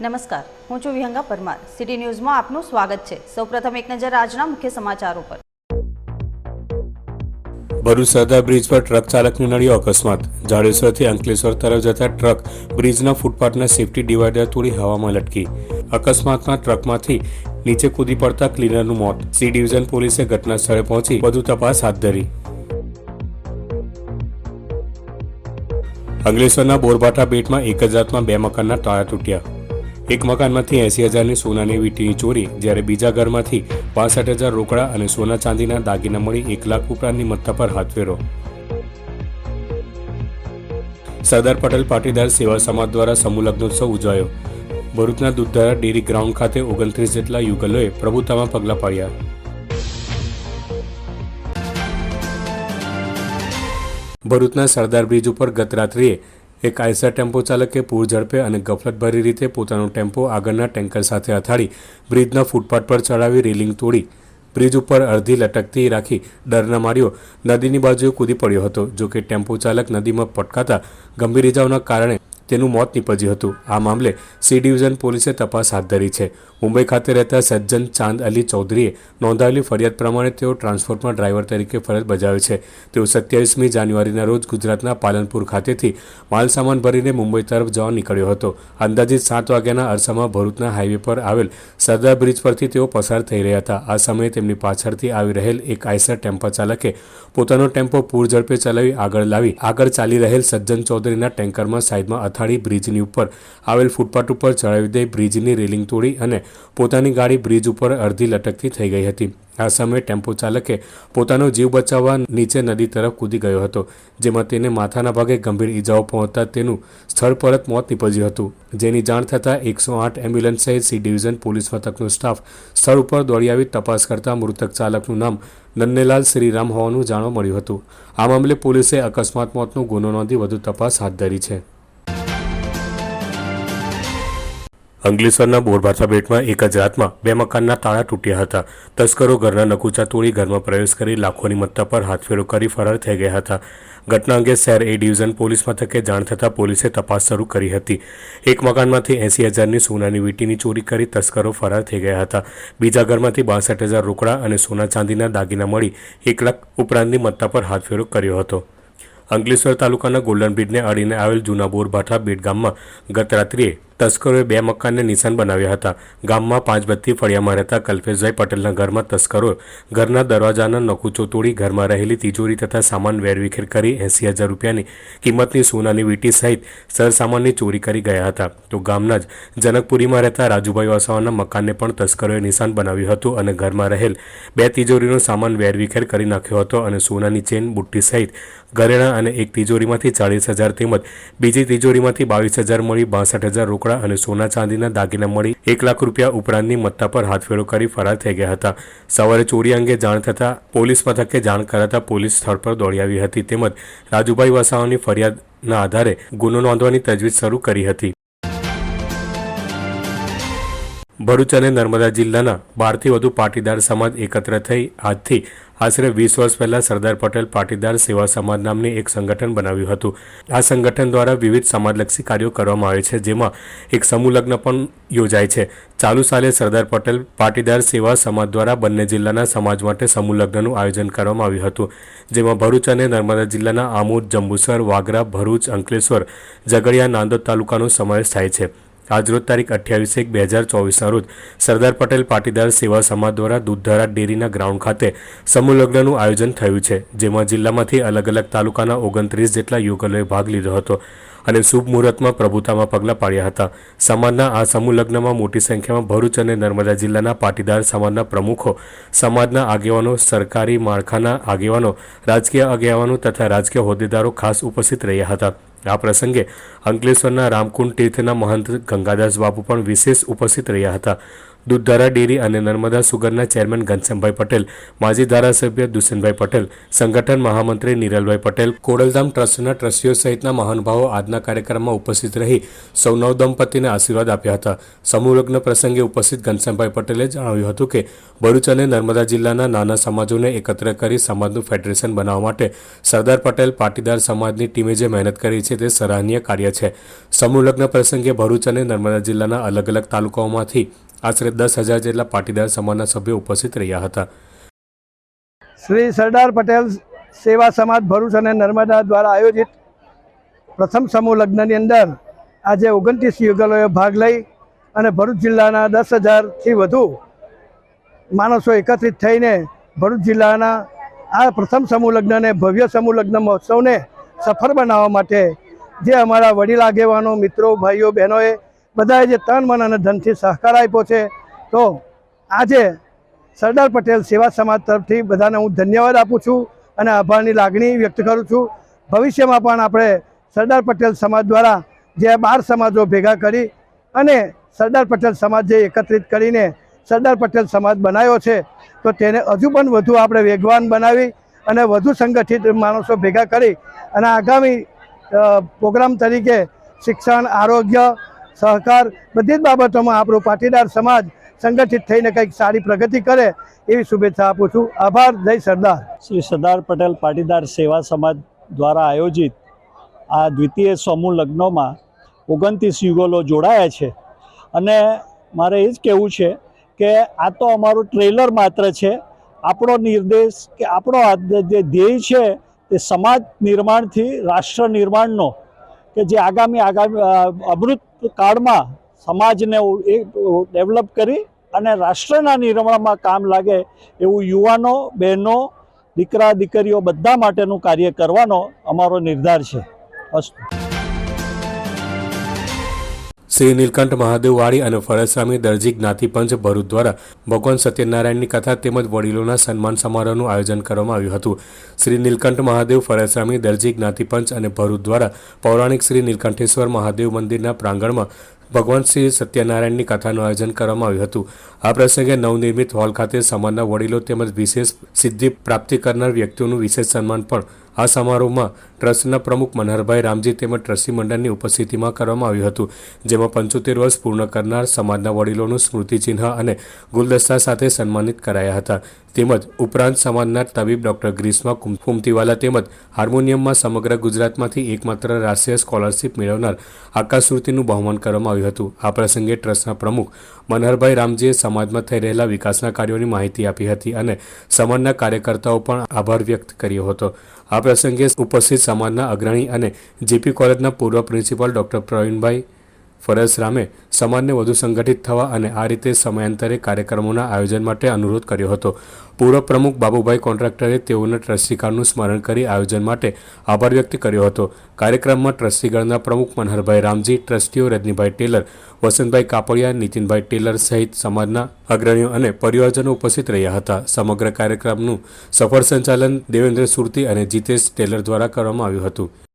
નમસ્કાર, હું છું વિહંગા પરમાર. સિટી ન્યૂઝમાં આપનું સ્વાગત છે. સૌપ્રથમ એક નજર આજના મુખ્ય સમાચારો પર. ભરૂચ સરદાર બ્રિજ પર ટ્રક ચાલકને નડ્યો અકસ્માત. જાડેશ્વરથી અંકલેશ્વર તરફ જતા ટ્રક બ્રિજના ફૂટપાથના સેફટી ડિવાઈડર તોડી હવામાં લટકી. અકસ્માતમાં ટ્રકમાંથી નીચે કૂદી પડતા ક્લીનરનું મોત. સી ડિવિઝન પોલીસે ઘટના સ્થળે પહોંચી વધુ તપાસ હાથ ધરી. અંકલેશ્વરના બોરબાટા બેટમાં એક જ રાતમાં બે મકાનના તાળા તૂટ્યા. એક મકાનમાંથી એસી હજારની સોનાની વીંટીની ચોરી, જ્યારે બીજા ઘરમાંથી પાસઠ હજાર રોકડા અને સોના ચાંદીના દાગીના મળી એક લાખ ઉપરાંતની મત્તા પર હાથ ફેરો સરદાર પટેલ પાટીદાર સેવા સમાજ દ્વારા સમૂહ લગ્નોત્સવ ઉજવાયો. ભરૂચના દૂધધારા ડેરી ગ્રાઉન્ડ ખાતે ઓગણત્રીસ જેટલા યુગલોએ પ્રભુતામાં પગલાં પાડ્યા. ભરૂચના સરદાર બ્રિજ ઉપર ગત રાત્રિએ એક આઈસર ટેમ્પો ચાલકે પૂર ઝડપે અને ગફલતભરી રીતે પોતાનો ટેમ્પો આગળના ટેન્કર સાથે અથાડી બ્રિજના ફૂટપાથ પર ચડાવી રેલિંગ તોડી. બ્રિજ ઉપર અડધી લટકતી રાખી ડરના માર્યો નદીની બાજુએ કૂદી પડ્યો હતો જો કે ટેમ્પો ચાલક નદીમાં પટકાતા ગંભીર ઇજાઓના કારણે તેનું મોત નીપજ્યું હતું. આ મામલે સી ડિવિઝન પોલીસે તપાસ હાથ ધરી છે. મુંબઈ ખાતે રહેતા સજ્જન ચાંદ અલી ચૌધરીએ નોંધાવેલી ફરિયાદ પ્રમાણે તેઓ ટ્રાન્સપોર્ટમાં ડ્રાઈવર તરીકે ફરજ બજાવે છે. તેઓ સત્યાવીસમી જાન્યુઆરીના રોજ ગુજરાતના પાલનપુર ખાતેથી માલ સામાન ભરીને મુંબઈ તરફ જવા નીકળ્યો હતો. અંદાજિત સાત વાગ્યાના અરસામાં ભરૂચના હાઈવે પર આવેલ સરદાર બ્રિજ પરથી તેઓ પસાર થઈ રહ્યા હતા. આ સમયે તેમની પાછળથી આવી રહેલ એક આઈસર ટેમ્પો ચાલકે પોતાનો ટેમ્પો પૂર ઝડપે ચલાવી આગળ લાવી આગળ ચાલી રહેલ સજ્જન ચૌધરીના ટેન્કરમાં સાઈડમાં અથાડી બ્રિજની ઉપર આવેલ ફૂટપાથ ઉપર ચડાવી દઈ બ્રિજની રેલિંગ તોડી અને પોતાની ગાડી બ્રિજ ઉપર અડધી લટકતી થઈ ગઈ હતી. આ સમયે ટેમ્પો ચાલકે પોતાનો જીવ બચાવવા નીચે નદી તરફ કૂદી ગયો હતો, જેમાં તેને માથાના ભાગે ગંભીર ઈજાઓ પહોંચતા તેનું સ્થળ પર જ મોત નીપજ્યું હતું. જેની જાણ થતાં એકસો આઠ એમ્બ્યુલન્સ સહિત સી ડિવિઝન પોલીસ મથકનો સ્ટાફ સ્થળ ઉપર દોડી આવી તપાસ કરતા મૃતક ચાલકનું નામ નન્નેલાલ શ્રીરામ હોવાનું જાણવા મળ્યું હતું. આ મામલે પોલીસે અકસ્માત મોતનો ગુનો નોંધી વધુ તપાસ હાથ ધરી છે. અંકલેશ્વરના બોરભાથા બેટમાં એક જ રાતમાં બે મકાનના તાળા તૂટ્યા હતા. તસ્કરો ઘરના નકુચા તોડી ઘરમાં પ્રવેશ કરી લાખોની મત્તા પર હાથફેરો કરી ફરાર થઈ ગયા હતા. ઘટના અંગે શહેર એ ડિવિઝન પોલીસ મથકે જાણ થતાં પોલીસે તપાસ શરૂ કરી હતી. એક મકાનમાંથી એંસી હજારની સોનાની વીંટીની ચોરી કરી તસ્કરો ફરાર થઈ ગયા હતા. બીજા ઘરમાંથી બાસઠ હજાર રોકડા અને સોના ચાંદીના દાગીના મળી એક લાખ ઉપરાંતની મત્તા પર હાથફેરો કર્યો હતો. અંકલેશ્વર તાલુકાના ગોલ્ડન બ્રિજને અડીને આવેલ જૂના બોરભાઠા બેટ ગામમાં ગત રાત્રિએ તસ્કરોએ બે મકાનને નિશાન બનાવ્યા હતા. ગામમાં પાંચ બત્તી ફળિયામાં રહેતા કલ્પેશભાઈ પટેલના ઘરમાં તસ્કરો ઘરના દરવાજાના નકુચો તોડી ઘરમાં રહેલી તિજોરી તથા સામાન વેરવિખેર કરી એંસી હજાર રૂપિયાની કિંમતની સોનાની વીંટી સહિત સરસામાનની ચોરી કરી ગયા હતા. તો ગામના જ જનકપુરીમાં રહેતા રાજુભાઈ વસાવાના મકાનને પણ તસ્કરોએ નિશાન બનાવ્યું હતું અને ઘરમાં રહેલ બે તિજોરીનો સામાન વેરવિખેર કરી નાખ્યો હતો અને સોનાની ચેન, બુટ્ટી સહિત ઘરેણા અને એક તિજોરીમાંથી ચાળીસ હજાર તેમજ બીજી તિજોરીમાંથી બાવીસ હજાર મળી બાસઠ હજાર રોકડા અને સોના ચાંદીના દાગીના મળી એક લાખ રૂપિયા ઉપરાંતની મત્તા પર હાથફેરો કરી ફરાર થઈ ગયા હતા. સવારે ચોરી અંગે જાણ થતાં પોલીસ મથકે જાણ કરાતા પોલીસ સ્થળ પર દોડી આવી હતી. તેમજ રાજુભાઈ વસાવાની ફરિયાદના આધારે ગુનો નોંધવાની તજવીજ શરૂ કરી હતી. ભરૂચ અને નર્મદા જિલ્લાના બારથી વધુ પાટીદાર સમાજ એકત્ર થઈ આજથી આશરે વીસ વર્ષ પહેલા સરદાર પટેલ પાટીદાર સેવા સમાજ નામની એક સંગઠન બનાવ્યું હતું. આ સંગઠન દ્વારા વિવિધ સમાજલક્ષી કાર્યો કરવામાં આવે છે, જેમાં એક સમૂહ લગ્ન પણ યોજાય છે. ચાલુ સાલે સરદાર પટેલ પાટીદાર સેવા સમાજ દ્વારા બંને જિલ્લાના સમાજ માટે સમૂહ લગ્નનું આયોજન કરવામાં આવ્યું હતું, જેમાં ભરૂચ અને નર્મદા જિલ્લાના આમોદ, જંબુસર, વાગરા, ભરૂચ, અંકલેશ્વર, ઝઘડિયા, નાંદોદ તાલુકાનો સમાવેશ થાય છે. આજરોજ તારીખ અઠ્યાવીસ એક બે હજાર ચોવીસના રોજ સરદાર પટેલ પાટીદાર સેવા સમાજ દ્વારા દૂધધારા ડેરીના ગ્રાઉન્ડ ખાતે સમૂહ લગ્નનું આયોજન થયું છે, જેમાં જિલ્લામાંથી અલગ અલગ તાલુકાના ઓગણત્રીસ જેટલા યુગલોએ ભાગ લીધો હતો અને શુભ મુહૂર્તમાં પ્રભુતામાં પગલાં પાડ્યા હતા. સમાજના આ સમૂહ લગ્નમાં મોટી સંખ્યામાં ભરૂચ અને નર્મદા જિલ્લાના પાટીદાર સમાજના પ્રમુખો, સમાજના આગેવાનો, સરકારી માળખાના આગેવાનો, રાજકીય આગેવાનો તથા રાજકીય હોદ્દેદારો ખાસ ઉપસ્થિત રહ્યા હતા. આ પ્રસંગે અંકલેશ્વરના રામકુંડ તીર્થના મહંત ગંગાદાસ બાપુ પણ વિશેષ ઉપસ્થિત રહ્યા હતા. દૂધધારા ડેરી અને નર્મદા સુગરના ચેરમેન ઘનશ્યામભાઈ પટેલ, માજી ધારાસભ્ય દુષ્યંતભાઈ પટેલ, સંગઠન મહામંત્રી નિરલભાઈ પટેલ, કોડલધામ ટ્રસ્ટના ટ્રસ્ટીઓ સહિતના મહાનુભાવો આજના કાર્યક્રમમાં ઉપસ્થિત રહી સૌ નવ દંપતીને આશીર્વાદ આપ્યા હતા. સમૂહ લગ્ન પ્રસંગે ઉપસ્થિત ઘનશ્યામભાઈ પટેલે જણાવ્યું હતું કે, ભરૂચ અને નર્મદા જિલ્લાના નાના સમાજોને એકત્ર કરી સમાજનું ફેડરેશન બનાવવા માટે સરદાર પટેલ પાટીદાર સમાજની ટીમે જે મહેનત કરી છે તે સરાહનીય કાર્ય છે. સમૂહ લગ્ન પ્રસંગે ભરૂચ અને નર્મદા જિલ્લાના અલગ અલગ તાલુકાઓમાંથી આશરે દસ હજાર જેટલા પાટીદાર સમાજના સભ્યો ઉપસ્થિત રહ્યા હતા. શ્રી સરદાર પટેલ સેવા સમાજ ભરૂચ અને નર્મદા દ્વારા આયોજિત પ્રથમ સમૂહ લગ્નની અંદર આજે ઓગણત્રીસ યુગલોએ ભાગ લઈ અને ભરૂચ જિલ્લાના દસ હજારથી વધુ માણસો એકત્રિત થઈને ભરૂચ જિલ્લાના આ પ્રથમ સમૂહ લગ્નને ભવ્ય સમૂહ લગ્ન મહોત્સવને સફળ બનાવવા માટે જે અમારા વડીલ આગેવાનો, મિત્રો, ભાઈઓ, બહેનોએ બધાએ જે તન, મન અને ધનથી સહકાર આપ્યો છે. તો આજે સરદાર પટેલ સેવા સમાજ તરફથી બધાને હું ધન્યવાદ આપું છું અને આભારની લાગણી વ્યક્ત કરું છું. ભવિષ્યમાં પણ આપણે સરદાર પટેલ સમાજ દ્વારા જે બાર સમાજો ભેગા કરી અને સરદાર પટેલ સમાજ જે એકત્રિત કરીને સરદાર પટેલ સમાજ બનાવ્યો છે, તો તેને હજુ પણ વધુ આપણે વેગવાન બનાવી અને વધુ સંગઠિત માણસો ભેગા કરી અને આગામી પ્રોગ્રામ તરીકે શિક્ષણ, આરોગ્ય સહકાર બધી જ બાબતોમાં આપણો પાટીદાર સમાજ સંગઠિત થઈને કંઈક સારી પ્રગતિ કરે એવી શુભેચ્છા આપું છું. આભાર. જય સરદાર. શ્રી સરદાર પટેલ પાટીદાર સેવા સમાજ દ્વારા આયોજિત આ દ્વિતીય સમૂહ લગ્નોમાં ઓગણત્રીસ યુગલો જોડાયા છે. અને મારે એ જ કહેવું છે કે આ તો અમારું ટ્રેલર માત્ર છે. આપણો નિર્દેશ કે આપણો જે ધ્યેય છે તે સમાજ નિર્માણથી રાષ્ટ્ર નિર્માણનો કે જે આગામી આગામી અમૃત કાળમાં સમાજને ડેવલપ કરી અને રાષ્ટ્રના નિર્માણમાં કામ લાગે એવું યુવાનો, બહેનો, દીકરા, દીકરીઓ બધા માટેનું કાર્ય કરવાનો અમારો નિર્ધાર છે. અસ્તુ શ્રી નીલકંઠ મહાદેવ વાળી અને ફરજસ્વામી દરજી જ્ઞાતિ પંચ ભરૂચ દ્વારા ભગવાન સત્યનારાયણની કથા તેમજ વડીલોના સન્માન સમારોહનું આયોજન કરવામાં આવ્યું હતું. શ્રી નીલકંઠ મહાદેવ ફરજસ્વામી દરજી જ્ઞાતિ પંચ અને ભરૂચ દ્વારા પૌરાણિક શ્રી નીલકંઠેશ્વર મહાદેવ મંદિરના પ્રાંગણમાં ભગવાન શ્રી સત્યનારાયણની કથાનું આયોજન કરવામાં આવ્યું હતું. આ પ્રસંગે નવનિર્મિત હોલ ખાતે સમાજના વડીલો તેમજ વિશેષ સિદ્ધિ પ્રાપ્તિ કરનાર વ્યક્તિઓનું વિશેષ સન્માન પણ આ સમારોહમાં ટ્રસ્ટના પ્રમુખ મનહરભાઈ રામજી તેમજ ટ્રસ્ટી મંડળની ઉપસ્થિતિમાં કરવામાં આવ્યું હતું, જેમાં પંચોતેર વર્ષ પૂર્ણ કરનાર સમાજના વડીલોનું સ્મૃતિચિહ્ન અને ગુલદસ્તા સાથે સન્માનિત કરાયા હતા. તેમજ ઉપરાંત સમાજના તબીબ ડોક્ટર ગ્રીષ્મા કુમ- કુમતીવાલા તેમજ હાર્મોનિયમમાં સમગ્ર ગુજરાતમાંથી એકમાત્ર રાષ્ટ્રીય સ્કોલરશિપ મેળવનાર આકાશશ્રુતિનું બહુમાન કરવામાં આવ્યું હતું. આ પ્રસંગે ટ્રસ્ટના પ્રમુખ મનહરભાઈ રામજીએ સમાજમાં થઈ રહેલા વિકાસના કાર્યોની માહિતી આપી હતી અને સમાજના કાર્યકર્તાઓ પણ આભાર વ્યક્ત કર્યો હતો. આ પ્રસંગે ઉપસ્થિત સમાજના અગ્રણી અને જેપી કોલેજના પૂર્વ પ્રિન્સિપાલ ડોક્ટર પ્રવીણભાઈ ફરસરામે સમાજને વધુ સંગઠિત થવા અને આ રીતે સમયાંતરે કાર્યક્રમોના આયોજન માટે અનુરોધ કર્યો હતો. પૂર્વ પ્રમુખ બાબુભાઈ કોન્ટ્રાક્ટરે તેઓના ટ્રસ્ટીકાળનું સ્મરણ કરી આયોજન માટે આભાર વ્યક્ત કર્યો હતો. કાર્યક્રમમાં ટ્રસ્ટીગણના પ્રમુખ મનહરભાઈ રામજી, ટ્રસ્ટીઓ રજનીભાઈ ટેલર, વસંતભાઈ કાપડિયા, નીતિનભાઈ ટેલર સહિત સમાજના અગ્રણીઓ અને પરિવારજનો ઉપસ્થિત રહ્યા હતા. સમગ્ર કાર્યક્રમનું સફળ સંચાલન દેવેન્દ્ર સુરતી અને જીતેશ ટેલર દ્વારા કરવામાં આવ્યું હતું.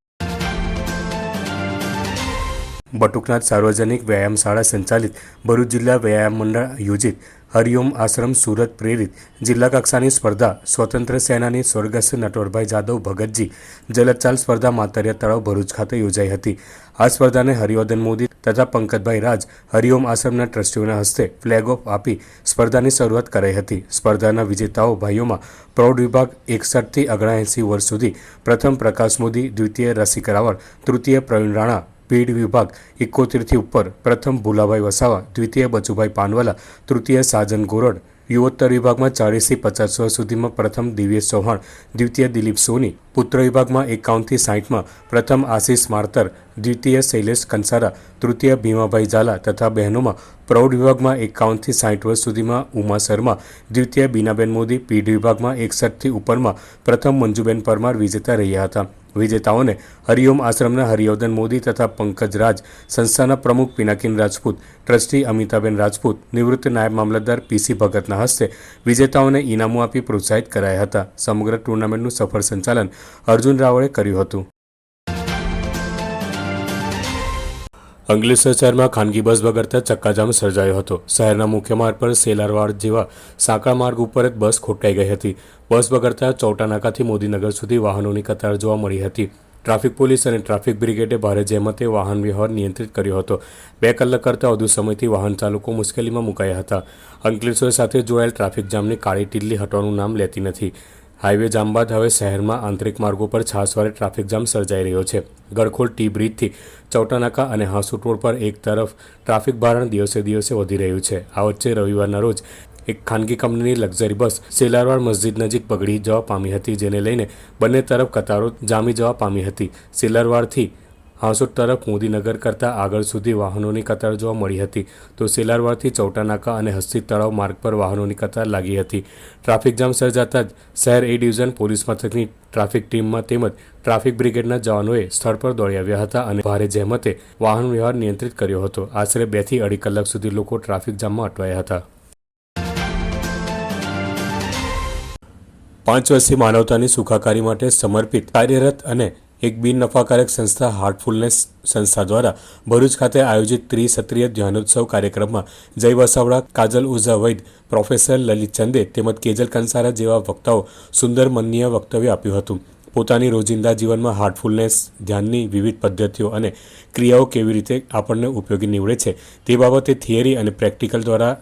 બટુકનાથ સાર્વજનિક વ્યાયામશાળા સંચાલિત ભરૂચ જિલ્લા વ્યાયામ મંડળ યોજિત હરિઓમ આશ્રમ સુરત પ્રેરિત જિલ્લા કક્ષાની સ્પર્ધા સ્વતંત્ર સેનાની સ્વર્ગસ્થ નટવરભાઈ જાદવ, ભગતજી જલચાલ સ્પર્ધા, માતરિયા તળાવ ભરૂચ ખાતે યોજાઈ હતી. આ સ્પર્ધાને હરિવર્ધન મોદી તથા પંકજભાઈ રાજ હરિઓમ આશ્રમના ટ્રસ્ટીઓના હસ્તે ફ્લેગ ઓફ આપી સ્પર્ધાની શરૂઆત કરાઈ હતી. સ્પર્ધાના વિજેતાઓ ભાઈઓમાં પ્રૌઢ વિભાગ એકસઠથી ઓગણએંસી વર્ષ સુધી પ્રથમ પ્રકાશ મોદી, દ્વિતીય રાવળ, તૃતીય પ્રવીણ રાણા પીડ વિભાગ એકોતેરથી ઉપર. પ્રથમ ભુલાભાઈ વસાવા, દ્વિતીય બચુભાઈ પાનવાલા, તૃતીય સાજન ગોરડ. યુવોત્તર વિભાગમાં ચાળીસથી પચાસ વર્ષ સુધીમાં પ્રથમ દિવ્યેશ ચૌહાણ, દ્વિતીય દિલીપ સોની. પુત્ર વિભાગમાં એકાવનથી સાહીઠમાં પ્રથમ આશીષ મારતર, દ્વિતીય શૈલેષ કંસારા, તૃતીય ભીમાભાઈ ઝાલા તથા બહેનોમાં પ્રૌઢ વિભાગમાં એકાવનથી સાઠ વર્ષ સુધીમાં ઉમા શર્મા, દ્વિતીય બીનાબેન મોદી, પીઢ વિભાગમાં એકસઠથી ઉપરમાં પ્રથમ મંજુબેન પરમાર વિજેતા રહ્યા હતા. વિજેતાઓને હરિઓમ આશ્રમના હરિયોદન મોદી તથા પંકજ રાજ સંસ્થાના પ્રમુખ પિનાકીન રાજપૂત, ટ્રસ્ટી અમિતાબેન રાજપૂત, નિવૃત્ત નાયબ મામલતદાર પીસી ભગતના હસ્તે વિજેતાઓને ઇનામો આપી પ્રોત્સાહિત કરાયા હતા. સમગ્ર ટુર્નામેન્ટનું સફળ સંચાલન અર્જુન રાવળે કર્યું હતું. અંકલેશ્વર શહેરમાં ખાનગી બસ બગડતા ચક્કાજામ સર્જાયો હતો. શહેરના મુખ્ય માર્ગ પર સેલારવાડ જેવા સાંકડા માર્ગ ઉપર જ બસ ખોટકાઈ ગઈ હતી. બસ બગડતા ચૌટા નાકાથી મોદીનગર સુધી વાહનોની કતાર જોવા મળી હતી. ટ્રાફિક પોલીસ અને ટ્રાફિક બ્રિગેડે ભારે જહેમતે વાહન વ્યવહાર નિયંત્રિત કર્યો હતો. બે કલાક કરતાં વધુ સમયથી વાહન ચાલકો મુશ્કેલીમાં મુકાયા હતા. અંકલેશ્વર સાથે જોડાયેલ ટ્રાફિક જામની કાળી ટીલ્લી હટવાનું નામ લેતી નથી. હાઈવે જામ બાદ હવે શહેરમાં આંતરિક માર્ગો પર છાસવારે ટ્રાફિક જામ સર્જાઈ રહ્યો છે. ગળખોલ ટી બ્રિજથી ચૌટાનાકા અને હાંસુટ રોડ પર એક તરફ ટ્રાફિક ભારણ દિવસે દિવસે વધી રહ્યું છે. આ વચ્ચે રવિવારના રોજ એક ખાનગી કંપનીની લક્ઝરી બસ સેલારવાડ મસ્જિદ નજીક બગડી જવા પામી હતી, જેને લઈને બંને તરફ કતારો જામી જવા પામી હતી. સેલારવાડથી હાંસોટ તરફ મોદીનગર કરતાં આગળ સુધી વાહનોની કતાર જોવા મળી હતી તો સેલારવાડથી ચૌટાનાકા અને હસ્તી તળાવ માર્ગ પર વાહનોની કતાર લાગી હતી. ટ્રાફિક જામ સર્જાતા જ શહેર એ ડિવિઝન પોલીસ મથકની ટ્રાફિક ટીમમાં તેમજ ટ્રાફિક બ્રિગેડના જવાનોએ સ્થળ પર દોડી આવ્યા હતા અને ભારે જહેમતે વાહન વ્યવહાર નિયંત્રિત કર્યો હતો. આશરે બેથી અઢી કલાક સુધી લોકો ટ્રાફિક જામમાં અટવાયા હતા. પાંચ વર્ષથી માનવતાની સુખાકારી માટે સમર્પિત કાર્યરત અને એક બિન નફાકારક સંસ્થા હાર્ટફુલનેસ સંસ્થા દ્વારા ભરૂચ ખાતે આયોજિત ત્રિસત્રીય ધ્યાનોત્સવ કાર્યક્રમમાં જય વસાવડા, કાજલ ઉઝા વૈદ, પ્રોફેસર લલિત ચંદે તેમજ કેજલ કંસારા જેવા વક્તાઓ સુંદર મનનીય વક્તવ્ય આપ્યું હતું. પોતાની રોજિંદા જીવનમાં હાર્ટફુલનેસ ધ્યાનની વિવિધ પદ્ધતિઓ અને ક્રિયાઓ કેવી રીતે આપણને ઉપયોગી નીવડે છે તે બાબતે થિયરી અને પ્રેક્ટિકલ દ્વારા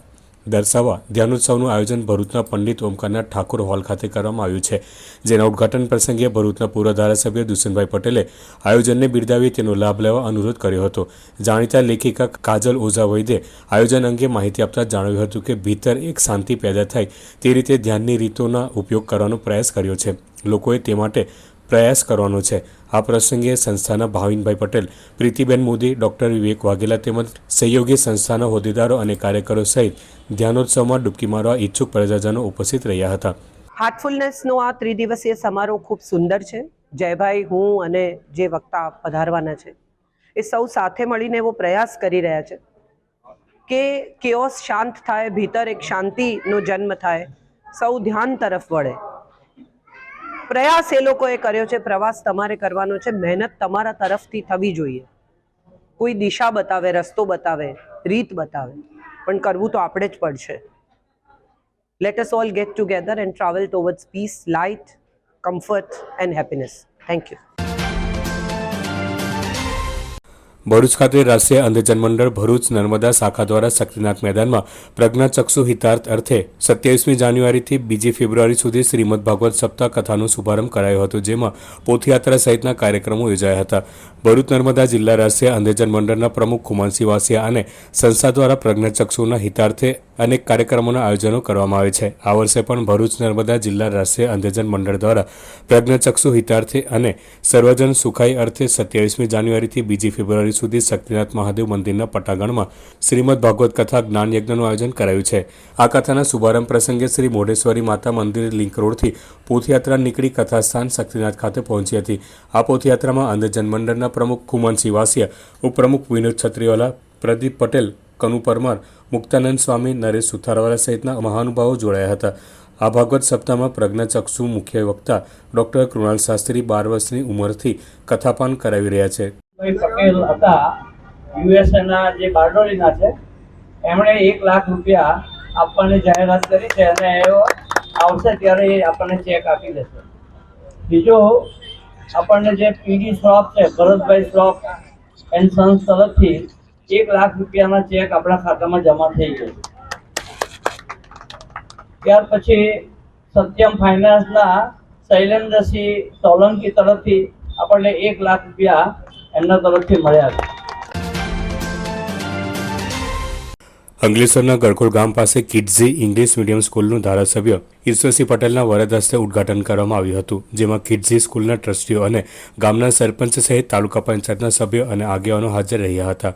દર્શાવવા ધ્યાનોત્સવનું આયોજન ભરૂચના પંડિત ઓમકારનાથ ઠાકોર હોલ ખાતે કરવામાં આવ્યું છે, જેના ઉદ્ઘાટન પ્રસંગે ભરૂચના પૂર્વ ધારાસભ્ય દુષ્યંતભાઈ પટેલે આયોજનને બિરદાવી તેનો લાભ લેવા અનુરોધ કર્યો હતો. જાણીતા લેખિકા કાજલ ઓઝા વૈદે આયોજન અંગે માહિતી આપતા જણાવ્યું હતું કે ભીતર એક શાંતિ પેદા થાય તે રીતે ધ્યાનની રીતોના ઉપયોગ કરવાનો પ્રયાસ કર્યો છે. લોકોએ તે માટે પ્રયાસ કરવાનો છે. આ પ્રસંગે સંસ્થાના ભાવિનભાઈ પટેલ, પ્રીતિબેન મોદી, ડોક્ટર વિવેક વાઘેલા તેમજ સહયોગી સંસ્થાના હોદ્દેદારો અને કાર્યકરો સહિત ધ્યાનોત્સવમાં ડૂબકી મારવા ઈચ્છુક પ્રજાજનો ઉપસ્થિત રહ્યા હતા. હાર્ટફુલનેસનો આ ત્રિદિવસીય સમારોહ ખૂબ સુંદર છે. જયભાઈ, હું અને જે વક્તા પધારવાના છે, એ સૌ સાથે મળીને એવો પ્રયાસ કરી રહ્યા છે કે કેઓસ શાંત થાય, ભીતર એક શાંતિનો જન્મ થાય, સૌ ધ્યાન તરફ વળે. પ્રયાસ એ લોકોએ કર્યો છે પ્રવાસ તમારે કરવાનો છે મહેનત તમારા તરફથી થવી જોઈએ કોઈ દિશા બતાવે રસ્તો બતાવે રીત બતાવે પણ કરવું તો આપણે જ પડશે let us all get together and travel towards peace, light, comfort, and happiness. Thank you. Bharuch ખાતે રાષ્ટ્રીય અંધજન મંડળ ભરૂચ નર્મદા શાખા દ્વારા શક્તિનાથ મેદાનમાં પ્રજ્ઞાચક્ષુ હિતાર્થ અર્થે સત્યાવીસમી જાન્યુઆરીથી બીજી ફેબ્રુઆરી સુધી શ્રીમદ ભાગવત સપ્તાહ કથાનો શુભારંભ કરાયો હતો, જેમાં પોથયાત્રા સહિતના કાર્યક્રમો યોજાયા હતા. ભરૂચ નર્મદા જિલ્લા રાષ્ટ્રીય અંધજન મંડળના પ્રમુખ કુમારસિંહ વાસિયા અને સંસ્થા દ્વારા પ્રજ્ઞાચક્ષુના હિતાર્થે અનેક કાર્યક્રમોના આયોજનો કરવામાં આવે છે. આ વર્ષે પણ ભરૂચ, નર્મદા જિલ્લા રાષ્ટ્રીય અંધજન મંડળ દ્વારા પ્રજ્ઞચક્ષુ હિતાર્થે અને સર્વજન સુખાઈ અર્થે સત્યાવીસમી જાન્યુઆરીથી બીજી ફેબ્રુઆરી સુધી શક્તિનાથ મહાદેવ મંદિરના પટાગણમાં શ્રીમદ ભાગવત કથા જ્ઞાન યજ્ઞનું આયોજન કરાયું છે. આ કથાના શુભારંભ પ્રસંગે શ્રી મોઢેશ્વરી માતા મંદિર લિંક રોડથી પોથયાત્રા નીકળી કથાસ્થાન શક્તિનાથ ખાતે પહોંચી હતી. આ પોથયાત્રામાં અંધજન મંડળના પ્રમુખ ખુમાનસિંહ વાસિયા, ઉપપ્રમુખ વિનોદ છત્રીવાલા, પ્રદીપ પટેલ કનુ પરમાર, મુક્તાનંદ સ્વામી, નરેશ સુથારવાલા સહિતના મહાનુભાવો જોડાયા હતા. આ ભાગવત સપ્તાહમાં પ્રજ્ઞાચક્ષુ મુખ્ય વક્તા ડોક્ટર કૃણાલ શાસ્ત્રી બાર વર્ષની ઉંમરથી કથાપાન કરાવી રહ્યા છે. પટેલ હતા. યુએસએના જે બારડોલીના છે, એમણે એક લાખ રૂપિયા આપવાની જાહેરાત કરી છે અને એઓ આવશે ત્યારે એ આપણને ચેક આપી દેશે બીજો આપણને જે પીડી શ્રોફ છે, ભરતભાઈ શ્રોફ એન્ડ સન્સ તરફથી એક લાખ રૂપિયાના ચેક આપણા ખાતામાં જમા થઈ ગયો ત્યાર પછી સત્યમ ફાઇનાન્સના શૈલેન્દ્રસિંહ સોલંકી તરફથી આપણને એક લાખ રૂપિયા એમના તરફથી મળ્યા છે. અંગલેશ્વરના ગળખોલ ગામ પાસે કિડઝી ઇંગ્લિશ મીડિયમ સ્કૂલનું ધારાસભ્ય ઈશ્વરસિંહ પટેલના વરદ હસ્તે ઉદ્ઘાટન કરવામાં આવ્યું હતું, જેમાં કિડઝી સ્કૂલના ટ્રસ્ટીઓ અને ગામના સરપંચ સહિત તાલુકા પંચાયતના સભ્યો અને આગેવાનો હાજર રહ્યા હતા.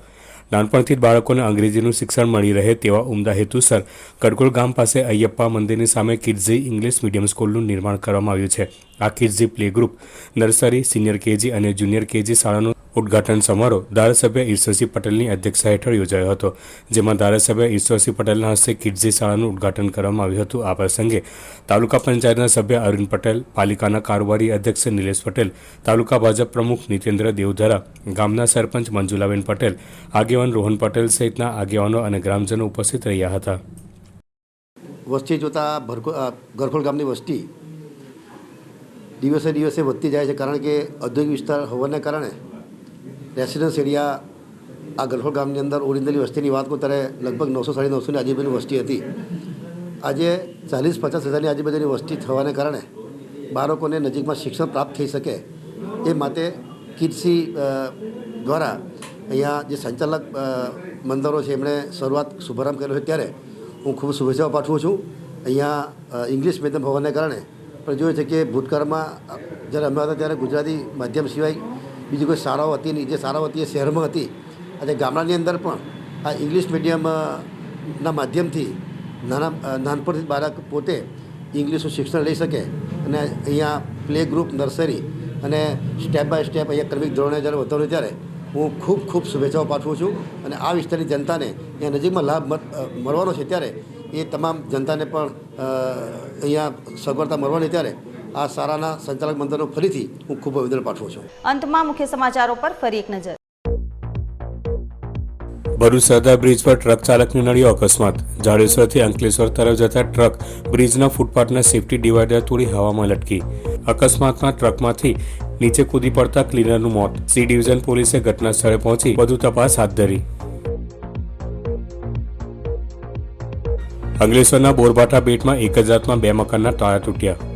નાનપણથી જ બાળકોને અંગ્રેજીનું શિક્ષણ મળી રહે તેવા ઉમદા હેતુસર કડકોળ ગામ પાસે અયપ્પા મંદિરની સામે કિડઝી ઇંગ્લિશ મીડિયમ સ્કૂલનું નિર્માણ કરવામાં આવ્યું છે. આ Kidzee play group nursery, senior KG અને જુનિયર કેજી શાળાનું ઉદ્ઘાટન સમારોહ ધારાસભ્ય ઈશ્વરસિંહ પટેલની અધ્યક્ષતા હેઠળ યોજાયો હતો, જેમાં ધારાસભ્ય ઈશ્વરસિંહ પટેલના હસ્તે કિડઝી શાળાનું ઉદઘાટન કરવામાં આવ્યું હતું. આ પ્રસંગે તાલુકા પંચાયતના સભ્ય અરુણ પટેલ, પાલિકાના કારોબારી અધ્યક્ષ નિલેશ પટેલ, તાલુકા ભાજપ પ્રમુખ નીતેન્દ્ર દેવધરા, ગામના સરપંચ મંજુલાબેન પટેલ, આગેવાન રોહન પટેલ સહિતના આગેવાનો અને ગ્રામજનો ઉપસ્થિત રહ્યા હતા. વસ્તી જોતાં ગરખોલ ગામની વસ્તી દિવસે દિવસે વધતી જાય છે કારણ કે ઔદ્યોગિક વિસ્તાર હોવાને કારણે રેસિડન્સ એરિયા આ ગરખોલ ગામની અંદર ઓરિજિનલી વસ્તીની વાત કરું ત્યારે લગભગ નવસો સાડી નવસોની આજુબાજુની વસ્તી હતી. આજે ચાલીસ પચાસ હજારની આજુબાજુની વસ્તી થવાને કારણે બાળકોને નજીકમાં શિક્ષણ પ્રાપ્ત થઈ શકે એ માટે કિડસી દ્વારા અહીંયા જે સંચાલક મંદિરો છે, એમણે શરૂઆત શુભારંભ કર્યો છે. ત્યારે હું ખૂબ શુભેચ્છાઓ પાઠવું છું. અહીંયા ઇંગ્લિશ મીડિયમ હોવાને કારણે પણ જોયું છે કે ભૂતકાળમાં જ્યારે અમે હતા ત્યારે ગુજરાતી માધ્યમ સિવાય બીજી કોઈ શાળાઓ હતી નહીં. જે શાળાઓ હતી એ શહેરમાં હતી. આજે ગામડાની અંદર પણ આ ઇંગ્લિશ મીડિયમના માધ્યમથી નાના, નાનપણથી બાળક પોતે ઇંગ્લિશનું શિક્ષણ લઈ શકે અને અહીંયા પ્લે ગ્રુપ, નર્સરી અને સ્ટેપ બાય સ્ટેપ અહીંયા ક્રમિક ધોરણે જ્યારે વધારું ત્યારે હું ખૂબ ખૂબ શુભેચ્છાઓ પાઠવું છું. અને આ વિસ્તારની જનતાને અહીંયા નજીકમાં લાભ મળ- મળવાનો છે ત્યારે એ તમામ જનતાને પણ અહીંયા સગવડતા મળવાની ત્યારે આ શાળાના સંચાલક મંડળનો ફરીથી હું ખૂબ અભિનંદન પાઠવું છું. અંતમાં મુખ્ય સમાચારો પર ફરી એક નજર. ભરૂચ સરદાર બ્રિજ પર ટ્રક ચાલકને નડ્યો અકસ્માત. જાડેશ્વરથી અંકલેશ્વર તરફ જતા ટ્રક બ્રિજના ફૂટપાથના સેફટી ડિવાઈડર તોડી હવામાં લટકી. અકસ્માતમાં ટ્રકમાંથી નીચે કૂદી પડતા ક્લીનરનું મોત. સી ડિવિઝન પોલીસે ઘટના સ્થળે પહોંચી વધુ તપાસ હાથ ધરી. અંકલેશ્વરના બોરભાઠા બેટમાં એક જ રાતમાં બે મકાનના તાળા તૂટ્યા.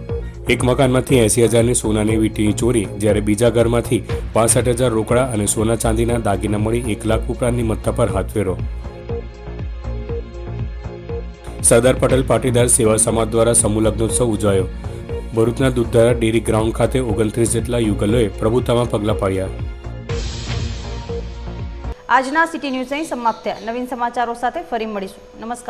એક મકાનમાંથી એસી હજારની સોનાની વીંટીની ચોરી, જ્યારે બીજા ઘરમાંથી પાસઠ હજાર રોકડા અને સોના ચાંદીના દાગીના મળી એક લાખ ઉપરાંતની મત્તા પર હાથફેરો સરદાર પટેલ પાટીદાર સેવા સમાજ દ્વારા સમૂહ લગ્નોત્સવ ઉજવાયો. ભરૂચના દૂધધારા ડેરી ગ્રાઉન્ડ ખાતે ઓગણત્રીસ જેટલા યુગલોએ પ્રભુતામાં પગલાં પાડ્યા. આજના સિટી ન્યૂઝ અહીં સમાપ્ત થયા. નવીન સમાચારો સાથે ફરી મળીશું. નમસ્કાર.